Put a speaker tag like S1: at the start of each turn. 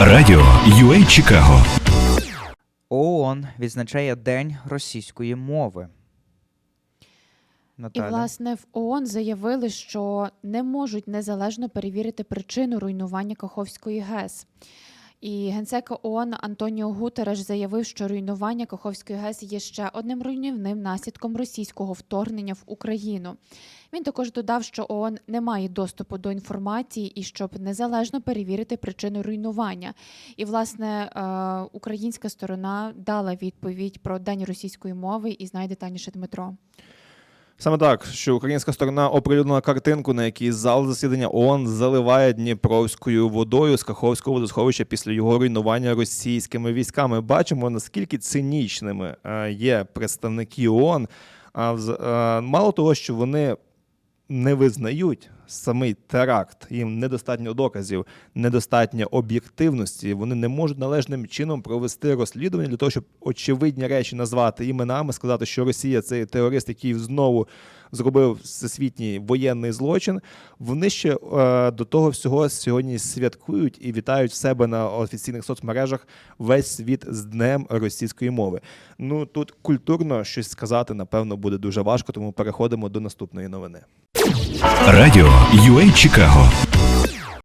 S1: Радіо UA Чикаго
S2: ООН відзначає День російської мови.
S3: І, власне, в ООН заявили, що не можуть незалежно перевірити причину руйнування Каховської ГЕС. І генсек ООН Антоніо Гутереш заявив, що руйнування Каховської ГЕС є ще одним руйнівним наслідком російського вторгнення в Україну. Він також додав, що ООН не має доступу до інформації і щоб незалежно перевірити причину руйнування. І, власне, е, українська сторона дала відповідь про День російської мови і знає детальніше Дмитро.
S4: Саме так, що українська сторона оприлюднила картинку, на якій зал засідання ООН заливає Дніпровською водою з Каховського водосховища після його руйнування російськими військами. Бачимо, наскільки цинічними е, є представники ООН. А е, мало того, що вони не визнають самий теракт, їм недостатньо доказів, недостатньо об'єктивності. Вони не можуть належним чином провести розслідування для того, щоб очевидні речі назвати іменами, сказати, що Росія це терорист, який знову зробив всесвітній воєнний злочин. Вони ще е, до того всього сьогодні святкують і вітають себе на офіційних соцмережах весь світ з днем російської мови. Ну тут культурно щось сказати, напевно, буде дуже важко, тому переходимо до наступної новини.
S1: Радіо UA Чикаго